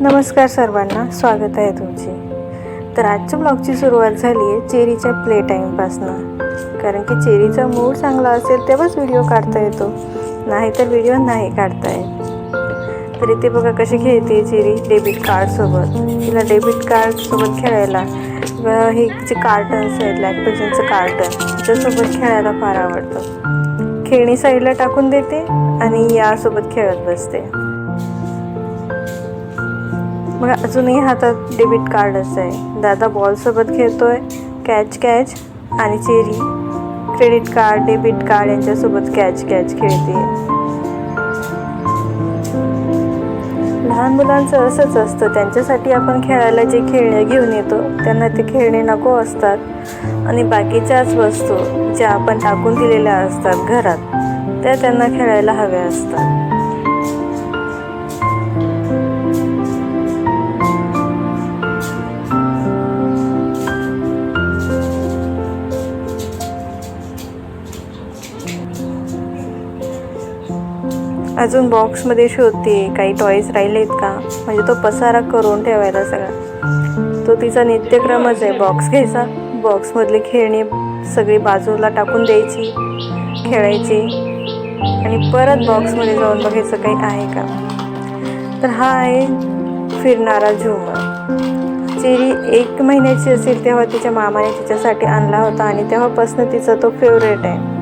नमस्कार सर्वांना स्वागत आहे तुमचे. तर आजच्या ब्लॉगची सुरुवात झाली आहे चेरीच्या प्ले टाईमपासनं कारण की चेरीचा मूड चांगला असेल तेव्हाच व्हिडिओ काढता येतो. नाही तर व्हिडिओ नाही काढता येत. तर इथे बघा कशी खेळते चेरी डेबिट कार्डसोबत तिला डेबिट कार्डसोबत खेळायला हे जे कार्टन्स आहेत लॅक्टोजनचं कार्टन त्याच्यासोबत खेळायला फार आवडतं. खेळणी साईडला टाकून देते आणि यासोबत खेळत बसते. मग अजूनही हातात डेबिट कार्डच आहे दादा बॉलसोबत खेळतोय. कॅच कॅच आणि cherry. Credit card debit card यांच्यासोबत कॅच कॅच खेळते. लहान मुलांचं असंच असतं. त्यांच्यासाठी आपण खेळायला जे खेळणे घेऊन येतो त्यांना ते खेळणे नको असतात. आणि बाकीच्याच वस्तू ज्या आपण टाकून दिलेल्या असतात घरात त्या त्यांना खेळायला हव्या असतात. अजून बॉक्समध्ये शोधते काही टॉईज राहिलेत का? म्हणजे तो पसारा करून ठेवायला सगळा. तो तिचा नित्यक्रमच आहे बॉक्स घ्यायचा. बॉक्समधली खेळणी सगळी बाजूला टाकून द्यायची खेळायची. आणि परत बॉक्समध्ये जाऊन बघायचं काही आहे का? तर हा आहे फिरणारा झुमर चेरी एक महिन्याची असेल तेव्हा तिच्या मामाने तिच्यासाठी आणला होता आणि तेव्हापासून तिचा तो फेवरेट आहे.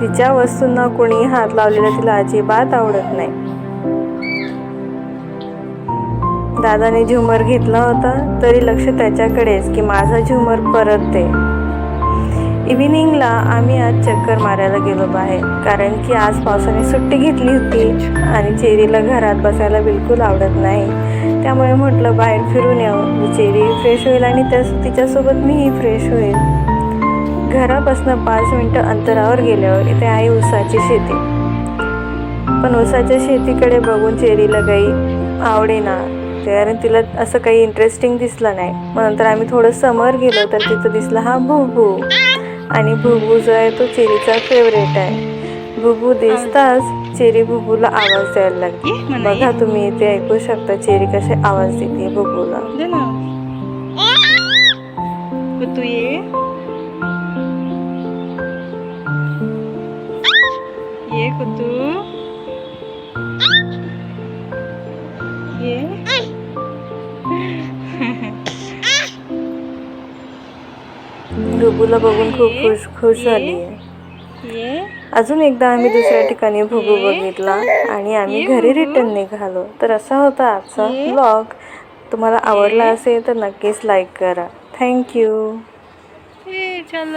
तिच्या वस्तूंना कोणी हात लावलेला तिला अजिबात आवडत नाही. दादाने झुमर घेतला होता तरी लक्ष त्याच्याकडेच की माझा झुमर परत दे इव्हिनिंगला आम्ही आज चक्कर मारायला गेलो बाहेर कारण की आज पावसाने सुट्टी घेतली होती आणि चेरीला घरात बसायला बिलकुल आवडत नाही. त्यामुळे म्हटलं बाहेर फिरून यावं चेरी फ्रेश होईल आणि त्या तिच्यासोबत मीही फ्रेश होईल. घरापासून पाच मिनटं अंतरावर गेल्यावर इथे आहे ऊसाची शेती. पण ऊसाच्या शेतीकडे बघून चेरीला काही आवडेना कारण तिला असं काही इंटरेस्टिंग दिसलं नाही. मग नंतर आम्ही थोडं समोर गेलो तर तिथं दिसला हा भुबू आणि भुबू जो आहे तो चेरीचा फेवरेट आहे. भुबू दिसताच चेरी भुबूला आवाज द्यायला लागली. बघा तुम्ही इथे ऐकू शकता चेरी कसे आवाज देते ना. तू ये. कुतू ये. बघून खूप खुश खुश झाली आहे अजून एकदा आम्ही दुसऱ्या ठिकाणी भुबू बघितला आणि आम्ही घरी रिटर्न निघालो. तर असा होता आजचा ब्लॉग तुम्हाला आवडला असेल तर नक्कीच लाईक करा. थँक्यू चल